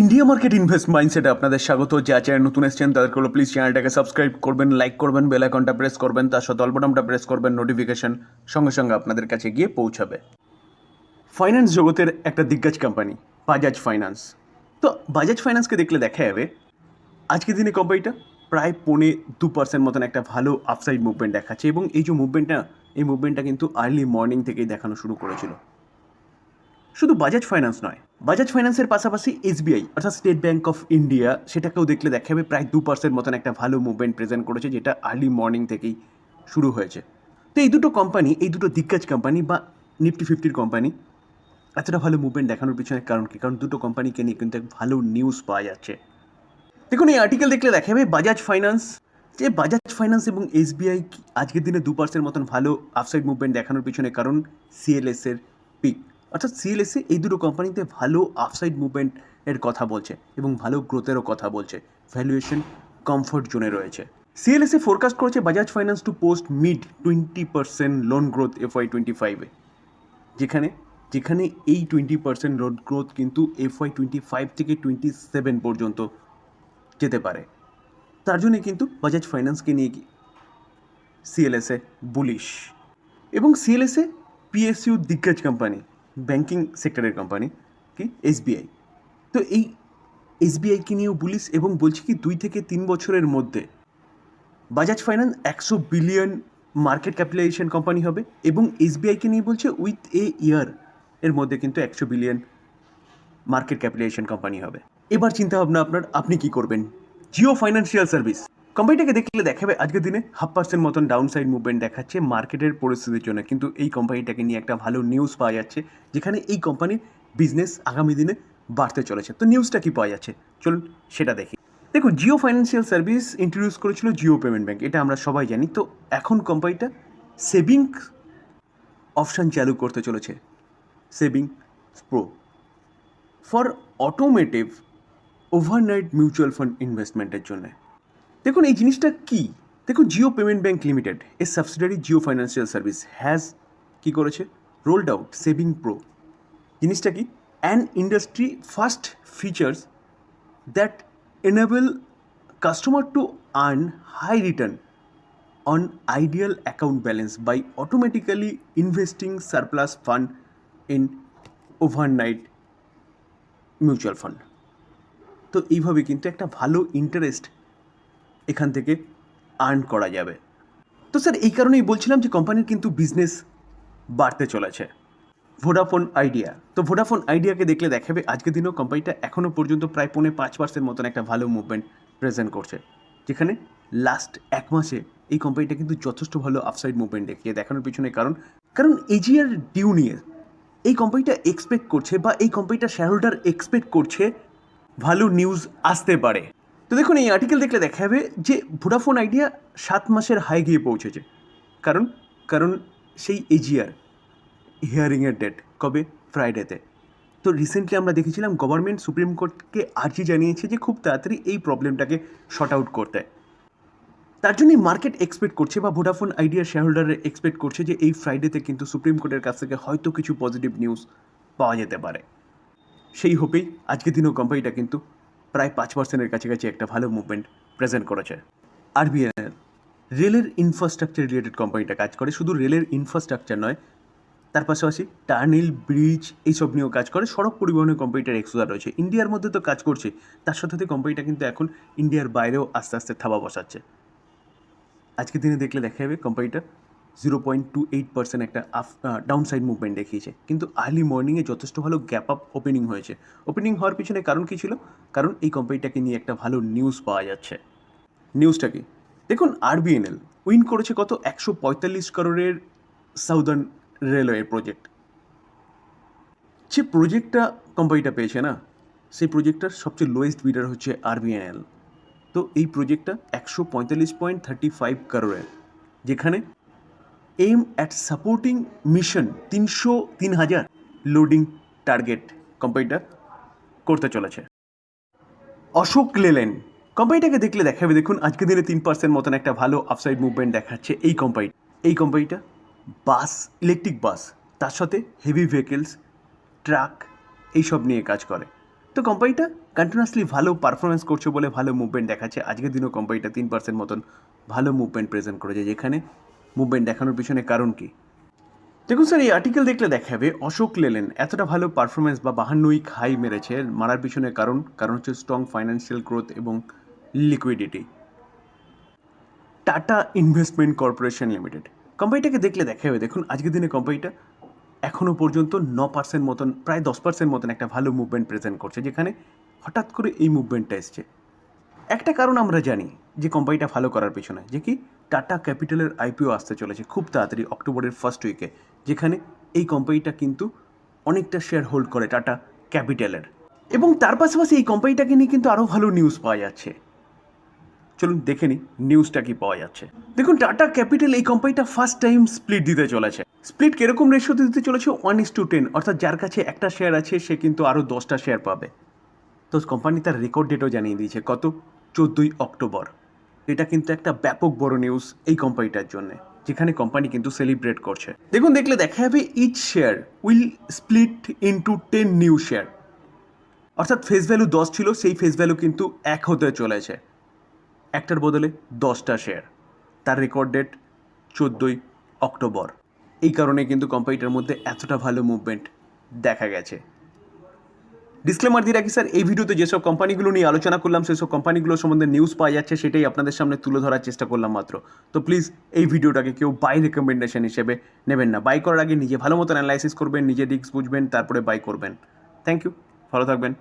India market invest মাইন্ডসেটে আপনাদের স্বাগত। যা চ্যানেল নতুন এসছেন, তাদেরকে হলো প্লিজ চ্যানেলটাকে সাবস্ক্রাইব করবেন লাইক করবেন বেল আইকনটা প্রেস করবেন, তার সাথে অল্পটামটা প্রেস করবেন নোটিফিকেশন সঙ্গে সঙ্গে আপনাদের কাছে গিয়ে পৌঁছাবে। ফাইন্যান্স জগতের একটা দিগ্গজ কোম্পানি বাজাজ ফাইন্যান্স তো বাজাজ ফাইন্যান্সকে দেখলে দেখা যাবে, আজকের দিনে কোম্পানিটা প্রায় পৌনে দু পার্সেন্ট মতন একটা ভালো আপসাইড মুভমেন্ট দেখাচ্ছে এবং এই যে মুভমেন্টটা এই মুভমেন্টটা কিন্তু আর্লি মর্নিং থেকেই দেখানো শুরু করেছিল। শুধু বাজাজ ফাইন্যান্স নয় বাজাজ ফাইন্যান্সের পাশাপাশি এসবিআই অর্থাৎ স্টেট ব্যাঙ্ক অফ ইন্ডিয়া সেটাকেও দেখলে দেখা যাবে প্রায় দু পার্সেন্ট মতন একটা ভালো মুভমেন্ট প্রেজেন্ট করেছে, যেটা আর্লি মর্নিং থেকেই শুরু হয়েছে। তো এই দুটো কোম্পানি এই দুটো দিগ্গজ কোম্পানি বা নিফটি ফিফটির কোম্পানি এতটা ভালো মুভমেন্ট দেখানোর পিছনে কারণ কি? কারণ দুটো কোম্পানিকে নিয়ে কিন্তু এক ভালো নিউজ পাওয়া যাচ্ছে। দেখুন, এই আর্টিকেল দেখলে দেখা যাবে বাজাজ ফাইন্যান্স যে বাজাজ ফাইন্যান্স এবং এসবিআই আজকের দিনে দু পার্সেন্ট মতন ভালো আপসাইড মুভমেন্ট দেখানোর পিছনে কারণ সিএলএসের পিক অর্থাৎ সিএলএসএ এই দুটো কোম্পানিতে ভালো আপসাইড মুভমেন্ট এর কথা বলছে এবং ভালো গ্রোথেরও কথা বলছে। ভ্যালুয়েশন কমফোর্ট জোনে রয়েছে। সিএলএসএ ফোরকাস্ট করেছে Bajaj finance to post mid twenty percent loan growth FY twenty ফাইভে যেখানে যেখানে এই টোয়েন্টি পার্সেন্ট লোন গ্রোথ কিন্তু এফআই টোয়েন্টি ফাইভ থেকে টোয়েন্টি সেভেন পর্যন্ত যেতে পারে। তার জন্যে কিন্তু বাজাজ ফাইন্যান্সকে নিয়ে সিএলএসএ বুলিশ এবং সিএলএসএ পিএসইউ দিগ্গজ কোম্পানি ব্যাংকিং সেক্টরের কোম্পানি কি? এসবিআই তো এই এসবিআইকে নিয়েও বুলিশ এবং বলছি কি, দুই থেকে তিন বছরের মধ্যে বাজাজ ফাইন্যান্স একশো বিলিয়ন মার্কেট ক্যাপিটালাইজেশন কোম্পানি হবে এবং এসবিআইকে নিয়ে বলছে উইথ এ ইয়ার এর মধ্যে কিন্তু একশো বিলিয়ন মার্কেট ক্যাপিটালাইজেশন কোম্পানি হবে। এবার চিন্তা ভাবনা আপনার, আপনি কি করবেন? জিও ফাইন্যান্সিয়াল সার্ভিস কোম্পানিটাকে দেখলে দেখাবে, আজকের দিনে হাফ পার্সেন্ট মতন ডাউন সাইড মুভমেন্ট দেখাচ্ছে মার্কেটের পরিস্থিতির জন্য। কিন্তু এই কোম্পানিটাকে নিয়ে একটা ভালো নিউজ পাওয়া যাচ্ছে, যেখানে এই কোম্পানির বিজনেস আগামী দিনে বাড়তে চলেছে। তো নিউজটা কি পাওয়া যাচ্ছে? চলুন সেটা দেখি। দেখো জিও ফাইন্যান্সিয়াল সার্ভিস ইন্ট্রোডিউস করেছিল জিও পেমেন্ট ব্যাঙ্ক এটা আমরা সবাই জানি। তো এখন কোম্পানিটা সেভিং অপশান চালু করতে চলেছে saving pro for automotive overnight mutual fund ইনভেস্টমেন্টের জন্য। দেখুন, এই জিনিসটা কি? দেখুন জিও পেমেন্ট ব্যাঙ্ক লিমিটেড এর subsidiary Jio Financial Service has কি করেছে? রোল্ড আউট সেভিং প্রো জিনিসটা কি? An industry first features that enable customer to earn high return on ideal account balance by automatically investing surplus fund in overnight mutual fund তো এইভাবে কিন্তু একটা ভালো interest এখান থেকে আর্ন করা যাবে। তো স্যার, এই কারণেই বলছিলাম যে কোম্পানির কিন্তু বিজনেস বাড়তে চলেছে। ভোডাফোন আইডিয়া তো ভোডাফোন আইডিয়াকে দেখলে দেখাবে আজকের দিনেও কোম্পানিটা এখনও পর্যন্ত প্রায় পৌনে পাঁচ পার্সেন্ট মতন একটা ভালো মুভমেন্ট প্রেজেন্ট করছে। যেখানে লাস্ট এক মাসে এই কোম্পানিটা কিন্তু যথেষ্ট ভালো আপসাইড মুভমেন্ট দেখিয়ে দেখানোর পিছনে কারণ কারণ এজিআর ডিউ নিয়ে, এই কোম্পানিটা এক্সপেক্ট করছে বা এই কোম্পানিটা শেয়ার হোল্ডার এক্সপেক্ট করছে, ভালো নিউজ আসতে পারে। তো দেখুন, এই আর্টিকেল দেখলে দেখা যাবে যে ভোডাফোন আইডিয়া সাত মাসের হাই গিয়ে পৌঁছেছে। কারণ কারণ সেই এজিআর হিয়ারিংয়ের ডেট কবে? ফ্রাইডেতে তো। রিসেন্টলি আমরা দেখেছিলাম গভর্নমেন্ট সুপ্রিম কোর্টকে আর্জি জানিয়েছে যে খুব তাড়াতাড়ি এই প্রবলেমটাকে শর্ট আউট করতে। তার জন্যই মার্কেট এক্সপেক্ট করছে বা ভোডাফোন আইডিয়া শেয়ার হোল্ডারে এক্সপেক্ট করছে যে এই ফ্রাইডেতে কিন্তু সুপ্রিম কোর্টের কাছ থেকে হয়তো কিছু পজিটিভ নিউজ পাওয়া যেতে পারে। সেই হোপেই আজকের দিনেও কোম্পানিটা কিন্তু প্রায় পাঁচ পার্সেন্টের কাছাকাছি একটা ভালো মুভমেন্ট প্রেজেন্ট করেছে। আরবিএনএল রেলের ইনফ্রাস্ট্রাকচার রিলেটেড কোম্পানিটা কাজ করে। শুধু রেলের ইনফ্রাস্ট্রাকচার নয়, তার পাশাপাশি টার্নেল ব্রিজ এইসব নিয়েও কাজ করে। সড়ক পরিবহনের কোম্পানিটার এক্সোজা রয়েছে। ইন্ডিয়ার মধ্যে তো কাজ করছে। তার সাথে সাথে কোম্পানিটা কিন্তু এখন ইন্ডিয়ার বাইরেও আস্তে আস্তে থাবা বসাচ্ছে। আজকের দিনে দেখলে দেখা যাবে কোম্পানিটা zero point two eight percent একটা আপ ডাউন সাইড মুভমেন্ট দেখিয়েছে। কিন্তু আর্লি মর্নিংয়ে যথেষ্ট ভালো গ্যাপ আপ ওপেনিং হয়েছে। ওপেনিং হওয়ার পিছনে কারণ কী ছিল? কারণ এই কোম্পানিটাকে নিয়ে একটা ভালো নিউজ পাওয়া যাচ্ছে। নিউজটা কি? দেখুন আরবিএনএল উইন করেছে কত? একশো পঁয়তাল্লিশ করোড়ের সাউদার্ন রেলওয়ে প্রজেক্ট যে প্রজেক্টটা কোম্পানিটা পেয়েছে না, সেই প্রজেক্টটার সবচেয়ে লোয়েস্ট বিডার হচ্ছে আরবিএনএল তো এই প্রজেক্টটা একশো পঁয়তাল্লিশ পয়েন্ট থার্টি ফাইভ করোড়ের যেখানে এম অ্যাট সাপোর্টিং মিশন তিনশো তিন হাজার লোডিং টার্গেট কোম্পানিটা করতে চলেছে। অশোক লেলেন কোম্পানিটাকে দেখলে দেখাবে, দেখুন আজকের দিনে তিন পার্সেন্ট মতন একটা ভালো আপসাইড মুভমেন্ট দেখাচ্ছে এই কোম্পানি এই কোম্পানিটা বাস ইলেকট্রিক বাস তার সাথে হেভি ভেহিকেলস ট্রাক এইসব নিয়ে কাজ করে। তো কোম্পানিটা কন্টিনিউয়াসলি ভালো পারফরমেন্স করছে বলে ভালো মুভমেন্ট দেখাচ্ছে। আজকের দিনও কোম্পানিটা তিন পার্সেন্ট মতন ভালো মুভমেন্ট প্রেজেন্ট করেছে, যেখানে মুভমেন্ট দেখানোর পিছনে কারণ কি? দেখুন স্যার, এই আর্টিকেল দেখলে দেখা দেখাবে, অশোক লেলেন এতটা ভালো পারফরমেন্স বা বাহান্ন উইক হাই মেরেছে, মারার পিছনে কারণ কারণ হচ্ছে স্ট্রং ফাইন্যান্সিয়াল গ্রোথ এবং liquidity Tata Investment Corporation Limited. কোম্পানিটাকে দেখলে দেখা যাবে দেখুন আজকের দিনে কোম্পানিটা এখনও পর্যন্ত ন পার্সেন্ট মতন, প্রায় দশ পার্সেন্ট মতন একটা ভালো মুভমেন্ট প্রেজেন্ট করছে, যেখানে হঠাৎ করে এই মুভমেন্টটা এসছে। একটা কারণ আমরা জানি যে কোম্পানিটা ভালো করার পেছনে, যে কি টাটা ক্যাপিটালের আইপিও আসতে চলেছে খুব তাড়াতাড়ি অক্টোবরের ফার্স্ট উইকে যেখানে এই কোম্পানিটা কিন্তু অনেকটা শেয়ার হোল্ড করে টাটা ক্যাপিটালের এবং তার পাশাপাশি এই কোম্পানিটাকে নিয়ে কিন্তু আরও ভালো নিউজ পাওয়া যাচ্ছে। চলুন দেখে নিই নিউজটা কি পাওয়া যাচ্ছে। দেখুন টাটা ক্যাপিটাল এই কোম্পানিটা ফার্স্ট টাইম স্প্লিট দিতে চলেছে। স্প্লিট কীরকম রেশিওতে দিতে চলেছে? ওয়ান ইস টু টেন অর্থাৎ যার কাছে একটা শেয়ার আছে, সে কিন্তু আরও দশটা শেয়ার পাবে। তো কোম্পানি তার রেকর্ড ডেটও জানিয়ে দিয়েছে, কত? চোদ্দোই অক্টোবর। এটা কিন্তু একটা ব্যাপক বড় নিউজ এই কোম্পানিটার জন্য, যেখানে কোম্পানি কিন্তু সেলিব্রেট করছে। দেখুন, দেখলে দেখা যাবে each share will split into ten new share অর্থাৎ ফেস ভ্যালু দশ ছিল, সেই ফেস ভ্যালু কিন্তু এক হতে চলেছে। একটার বদলে দশটা শেয়ার তার রেকর্ড ডেট চোদ্দোই অক্টোবর। এই কারণে কিন্তু কোম্পানিটার মধ্যে এতটা ভালো মুভমেন্ট দেখা গেছে। ডিসক্লেমার দিয়ে রাখি স্যার এই ভিডিওতে যেসব কোম্পানিগুলো নিয়ে আলোচনা করলাম, সেসব কোম্পানিগুলো সম্বন্ধে নিউজ পাওয়া যাচ্ছে, সেটাই আপনাদের সামনে তুলে ধরার চেষ্টা করলাম মাত্র। তো প্লিজ এই ভিডিওটাকে কেউ বাই রেকমেন্ডেশন হিসেবে নেবেন না। বাই করার আগে নিজে ভালো মতন অ্যানালাইসিস করবেন, নিজে রিস্ক বুঝবেন, তারপরে বাই করবেন। থ্যাংক ইউ ভালো থাকবেন।